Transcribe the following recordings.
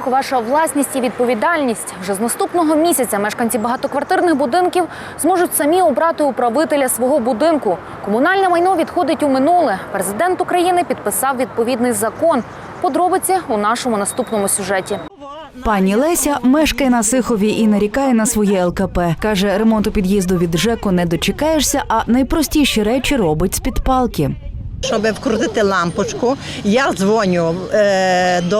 Будинок ваша власність і відповідальність. Вже з наступного місяця мешканці багатоквартирних будинків зможуть самі обрати управителя свого будинку. Комунальне майно відходить у минуле. Президент України підписав відповідний закон. Подробиці у нашому наступному сюжеті. Пані Леся мешкає на Сихові і нарікає на своє ЛКП. Каже, ремонту під'їзду від ЖЕКу не дочекаєшся, а найпростіші речі робить з під палки. Щоб вкрутити лампочку, я дзвоню е, до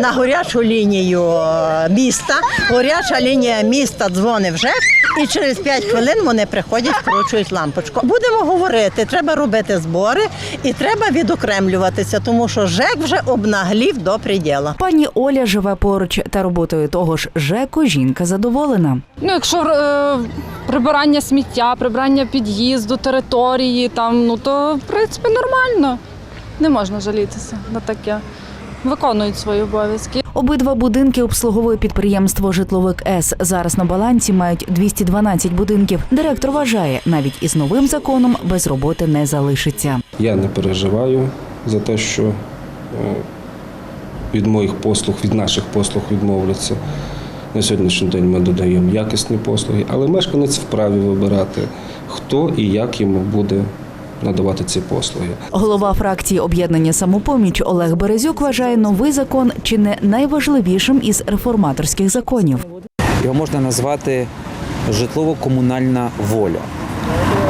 на гарячу лінію міста. Горяча лінія міста дзвонить вже, і через 5 хвилин вони приходять, вкручують лампочку. Будемо говорити, треба робити збори і треба відокремлюватися, тому що ЖЕК вже обнаглів до приділа. Пані Оля живе поруч та роботою того ж ЖЕКу жінка задоволена. Ну, якщо е, прибирання сміття, прибирання під'їзду, території, там, ну то в принципі нормально. Не можна жалітися на таке. Виконують свої обов'язки. Обидва будинки обслуговує підприємство Житловик С. Зараз на балансі мають 212 будинків. Директор вважає, навіть із новим законом без роботи не залишиться. Я не переживаю за те, що е, від моїх послуг, від наших послуг відмовляться. На сьогоднішній день ми додаємо якісні послуги, але мешканець вправі вибирати, хто і як йому буде надавати ці послуги. Голова фракції об'єднання самопоміч Олег Березюк вважає новий закон чи не найважливішим із реформаторських законів. Його можна назвати житлово-комунальна воля.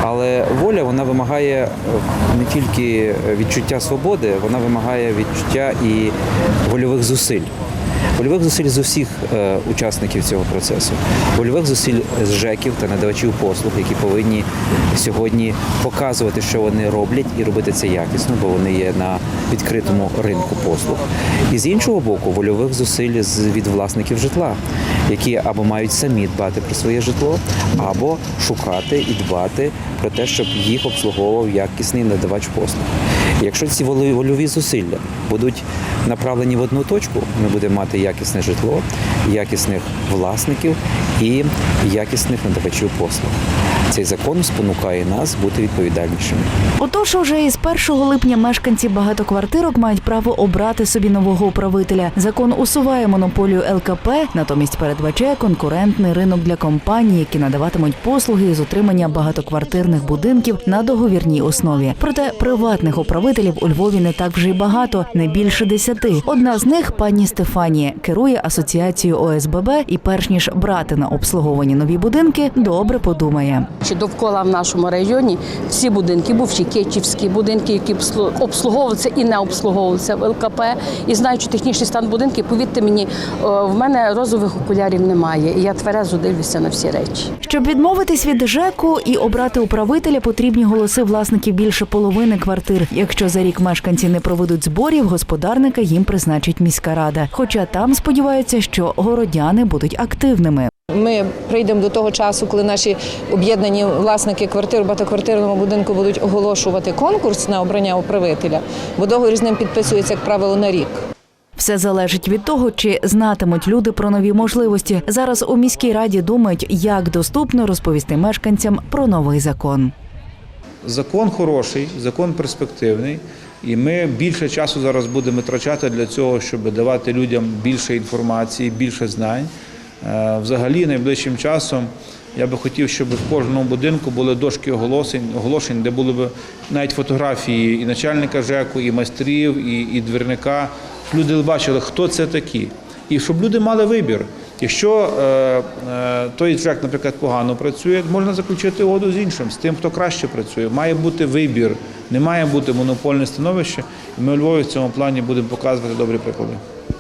Але воля вона вимагає е, не тільки відчуття свободи, вона вимагає відчуття і вольових зусиль. Вольових зусиль з усіх е, учасників цього процесу, вольових зусиль з ЖЕКів та надавачів послуг, які повинні сьогодні показувати, що вони роблять, і робити це якісно, бо вони є на відкритому ринку послуг. І з іншого боку, вольових зусиль від власників житла, які або мають самі дбати про своє житло, або шукати і дбати про те, щоб їх обслуговував якісний надавач послуг. Якщо ці вольові зусилля будуть направлені в одну точку, ми будемо мати якісне житло, якісних власників і якісних надавачів послуг. Цей закон спонукає нас бути відповідальнішими. Отож, уже із 1 липня мешканці багатоквартирок мають право обрати собі нового управителя. Закон усуває монополію ЛКП, натомість передбачає конкурентний ринок для компаній, які надаватимуть послуги з утримання багатоквартирних будинків на договірній основі. Проте приватних управителів у Львові не так вже й багато, не більше десяти. Одна з них пані Стефанія керує асоціацією ОСББ і, перш ніж брати на обслуговування нові будинки, добре подумає. Чи довкола в нашому районі всі будинки, бувші кечівські будинки, які обслу- обслуговуються і не обслуговуються в ЛКП. І знаючи технічний стан будинків, повірте мені, в мене розових окулярів немає. І я тверезо дивлюся на всі речі. Щоб відмовитись від ЖЕКу і обрати управителя, потрібні голоси власників більше половини квартир. Якщо за рік мешканці не проведуть зборів, господарника їм призначить міська рада. Хоча там сподіваються, що городяни будуть активними. Ми прийдемо до того часу, коли наші об'єднані власники квартир в багатоквартирному будинку будуть оголошувати конкурс на обрання управителя, бо договір з ним підписується, як правило, на рік. Все залежить від того, чи знатимуть люди про нові можливості. Зараз у міській раді думають, як доступно розповісти мешканцям про новий закон. Закон хороший, закон перспективний, і ми більше часу зараз будемо витрачати для цього, щоб давати людям більше інформації, більше знань. Е, Взагалі, найближчим часом я би хотів, щоб в кожному будинку були дошки оголошень, оголошень, де були б навіть фотографії і начальника ЖЕКу, і майстрів, і, і двірника, люди бачили, хто це такі, і щоб люди мали вибір. Якщо е, е, той ЖЕК, наприклад, погано працює, можна заключити угоду з іншим, з тим, хто краще працює. Має бути вибір, не має бути монопольне становище. Ми у Львові в цьому плані будемо показувати добрі приклади.